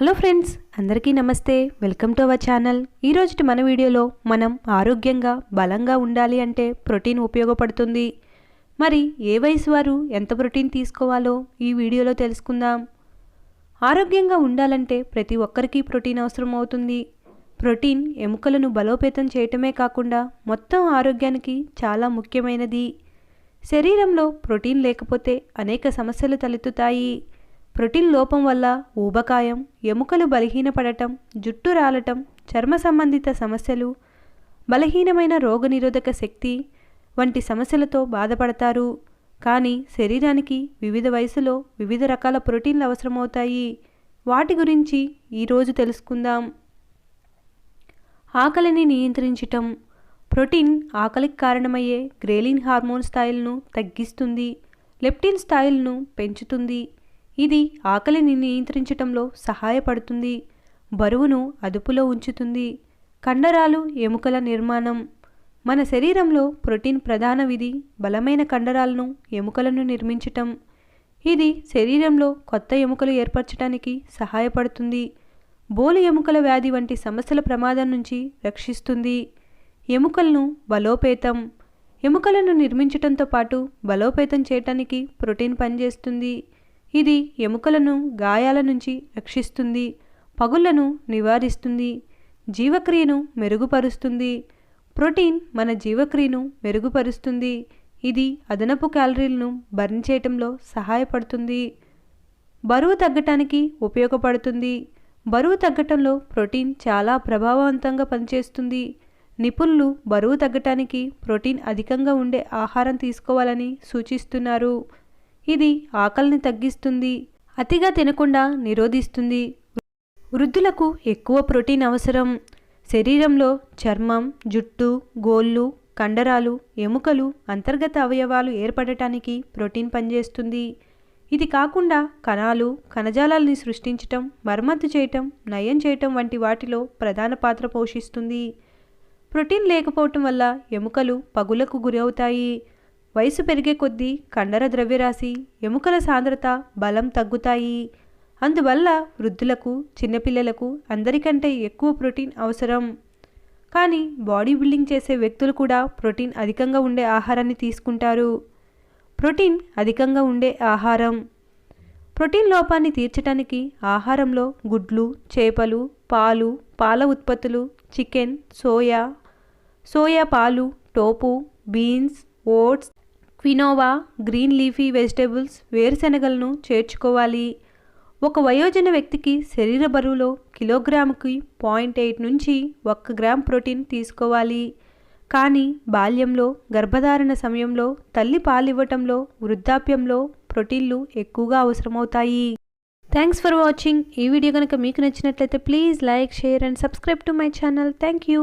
Hello friends అందరికీ నమస్తే. Welcome to our channel. ఈరోజు మన వీడియోలో మనం ఆరోగ్యంగా బలంగా ఉండాలి అంటే ప్రోటీన్ ఉపయోగపడుతుంది. మరి ఏ వయసు వారు ఎంత ప్రోటీన్ తీసుకోవాలో ఈ వీడియోలో తెలుసుకుందాం. ఆరోగ్యంగా ఉండాలంటే ప్రతి ఒక్కరికి ప్రోటీన్ అవసరం అవుతుంది. ప్రోటీన్ ఎముకలను బలోపేతం చేయటమే కాకుండా మొత్తం ఆరోగ్యానికి చాలా ముఖ్యమైనది. శరీరంలో ప్రోటీన్ లేకపోతే అనేక సమస్యలు తలెత్తుతాయి. ప్రోటీన్ లోపం వల్ల ఊబకాయం ఎముకలు బలహీనపడటం జుట్టు రాలటం చర్మ సంబంధిత సమస్యలు బలహీనమైన రోగనిరోధక శక్తి వంటి సమస్యలతో బాధపడతారు. కానీ శరీరానికి వివిధ వయసులో వివిధ రకాల ప్రోటీన్లు అవసరమవుతాయి. వాటి గురించి ఈరోజు తెలుసుకుందాం. ఆకలిని నియంత్రించటం. ప్రోటీన్ ఆకలికి కారణమయ్యే గ్రేలిన్ హార్మోన్ స్థాయిలను తగ్గిస్తుంది. లెప్టిన్ స్థాయిలను పెంచుతుంది. ఇది ఆకలిని నియంత్రించటంలో సహాయపడుతుంది. బరువును అదుపులో ఉంచుతుంది. కండరాలు ఎముకల నిర్మాణం. మన శరీరంలో ప్రోటీన్ ప్రధాన విధి బలమైన కండరాలను ఎముకలను నిర్మించటం. ఇది శరీరంలో కొత్త ఎముకలు ఏర్పరచడానికి సహాయపడుతుంది. బోలు ఎముకల వ్యాధి వంటి సమస్యల ప్రమాదం నుంచి రక్షిస్తుంది. ఎముకలను బలోపేతం. ఎముకలను నిర్మించటంతో పాటు బలోపేతం చేయటానికి ప్రోటీన్ పనిచేస్తుంది. ఇది ఎముకలను గాయాల నుంచి రక్షిస్తుంది పగుళ్ళను నివారిస్తుంది జీవక్రియను మెరుగుపరుస్తుంది ప్రోటీన్ మన జీవక్రియను మెరుగుపరుస్తుంది ఇది అదనపు క్యాలరీలను బర్న్ చేయటంలో సహాయపడుతుంది. బరువు తగ్గటానికి ఉపయోగపడుతుంది. బరువు తగ్గటంలో ప్రోటీన్ చాలా ప్రభావవంతంగా పనిచేస్తుంది. నిపుణులు బరువు తగ్గటానికి ప్రోటీన్ అధికంగా ఉండే ఆహారం తీసుకోవాలని సూచిస్తున్నారు. ఇది ఆకలిని తగ్గిస్తుంది అతిగా తినకుండా నిరోధిస్తుంది. వృద్ధులకు ఎక్కువ ప్రోటీన్ అవసరం. శరీరంలో చర్మం జుట్టు గోళ్ళు కండరాలు ఎముకలు అంతర్గత అవయవాలు ఏర్పడటానికి ప్రోటీన్ పనిచేస్తుంది. ఇది కాకుండా కణాలు కణజాలాల్ని సృష్టించటం మరమ్మతు చేయటం నయం చేయటం వంటి వాటిలో ప్రధాన పాత్ర పోషిస్తుంది. ప్రోటీన్ లేకపోవటం వల్ల ఎముకలు పగులకు గురవుతాయి. వయసు పెరిగే కొద్దీ కండర ద్రవ్యరాశి ఎముకల సాంద్రత బలం తగ్గుతాయి. అందువల్ల వృద్ధులకు చిన్నపిల్లలకు అందరికంటే ఎక్కువ ప్రోటీన్ అవసరం. కానీ బాడీ బిల్డింగ్ చేసే వ్యక్తులు కూడా ప్రోటీన్ అధికంగా ఉండే ఆహారాన్ని తీసుకుంటారు. ప్రోటీన్ అధికంగా ఉండే ఆహారం. ప్రోటీన్ లోపాన్ని తీర్చడానికి ఆహారంలో గుడ్లు చేపలు పాలు పాల ఉత్పత్తులు చికెన్ సోయా సోయా పాలు tofu beans oats quinoa green leafy vegetables వేరుశెనగలను చేర్చుకోవాలి. ఒక వయోజన వ్యక్తికి శరీర బరువులో కిలోగ్రాముకి పాయింట్ ఎయిట్ నుంచి ఒక్క గ్రామ్ ప్రోటీన్ తీసుకోవాలి. కానీ బాల్యంలో గర్భధారణ సమయంలో తల్లి పాలివ్వటంలో వృద్ధాప్యంలో ప్రోటీన్లు ఎక్కువగా అవసరమవుతాయి. థ్యాంక్స్ ఫర్ వాచింగ్ ఈ వీడియో కనుక మీకు నచ్చినట్లయితే please like share and subscribe to my channel. Thank you